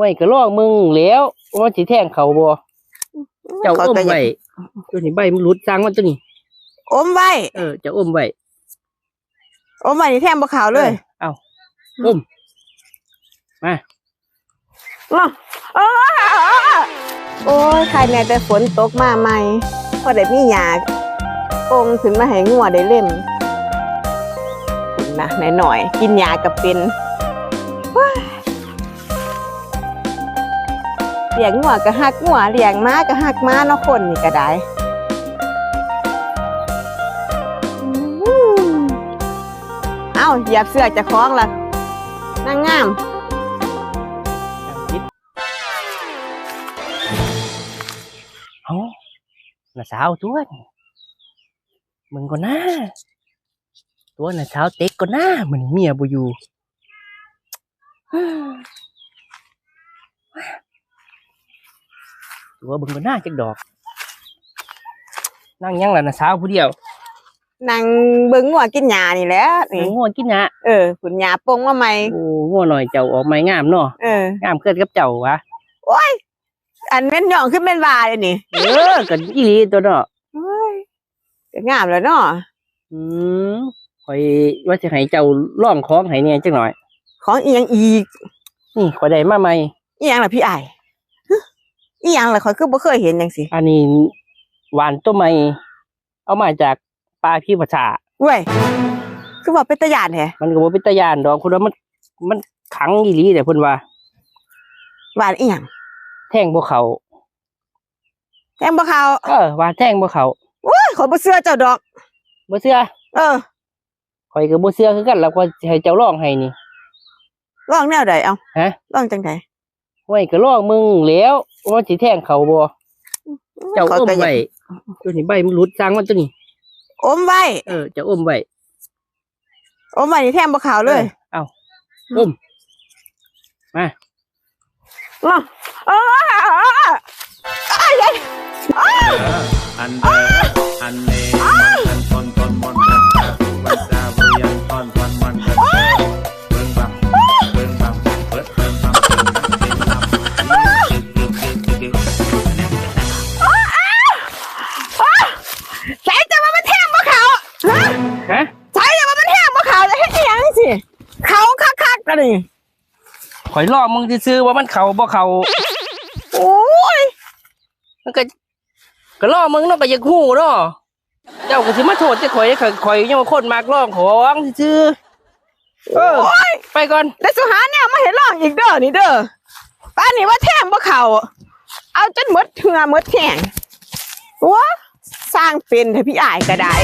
ไว้ก็ลองมึงแล้วว่าสิแทงเขาบ่เจ้าข้อยอมก็อยากไว้ตัวนี้ใบมันหลุดสร้างมันตัวนี้อมไว้เออเจะอมไว้อมไว้นี่แทงบ่ขาวเลย เอ้าอมมาอ้าวอ้าวโอ้ยใครแน่แต่ฝนตกมาใหม่พอได้มีหยาปงขึ้นมาให้งัวได้เล่มคุณนะหน่อยๆกินยากับเป็น ลี้ยงงัวก็หักงัวเลี้ยงม้าก็หักม้าเนาะคนนี่ก็ได้เอ้าเหยียบเสื้อจะคล้องละนางงามเอ้าน่ะสาวตัวนี่มึงก็น่าตัวน่ะสาวเต็กก็น่าเหมือนเมียบ่อยู่ ตัวเบิ่งก็น่าจักดอก นั่งยังล่ะน่ะสาวผู้เดียวนางเบิ่งงัวกินหญ้านี่แหละโอ้นี่ง่วกินหนะเออขุนหญ้าปงมาใหม่โอ้ง่วหน่อยเจ้าออกไม้งามเนาะเออ งามเกินกับเจ้าวะโอ้ย อันแม่นย่องขึ้นเป็นว่าเลยนี่เออกันอีหลีตัวเนาะเฮ้ยก็งามแล้วเนาะอืมคอยว่าจะให้เจ้าล่องของให้เนี่ยจังหน่อย ของอีหยังอีกนี่คอยได้มาใหม่อีหยังล่ะพี่อ้ายฮะ อีหยังล่ะข่อยคือบ่เคยเห็นจังซี่อันนี้หวานต้นไม้เอามาจากปลาพี่ภาษาเว้ยคือว่าเป็นตาย่านแท้มันก็บ่เป็นตะยานดอกคุณว่ามันมันขังอีหลีแต่เพิ่นว่า หวานอีหยังแท่งบ่เขาแทงบ่เข้าเออว่าแท่งบ่เขาโอ้ยข่อยบ่เชื่อเจ้าดอก บ่เชื่อเออข่อยก็บ่เชื่อคือกันแล้วก็ให้เจ้าลองให้นี่ ลองแนวใดเอาฮะ ลองจังไดไว้ก็ลองมึงแล้ว ว่าสิแท่งเขาบ่เจ้าข้ยอมก็ยากไว้ตัวนี้ใบมันหลุดสร้างมันตัวนี้อมไว้เออเจะอมไว้อมไว้นี่แทงบ่เข้าเลย เอ้าอมมาอ้าวอ้าวอ้าวอันเดออันเนมัน คักๆกันนี่ข่อยลองมึงซื้อๆว่ามันเขาบ่เขาโอ้ยมันก็ก็ลองมึงเนาะก็อยังฮู้เนาะเจ้าก็สิมาโทษจะข่อยข่อยข่อยยังว่าคนมากลองของซื่อๆเออโอ้ยไปก่อนแล้วสุหาเนี่ยมาเห็นร่องอีกเด้อนี่เด้อป้านนี่ว่าแท่งบ่เขาเอาจนหมดเถื่อหมดแท่งว้าสร้างเป็นเถอะพี่อายก็ได้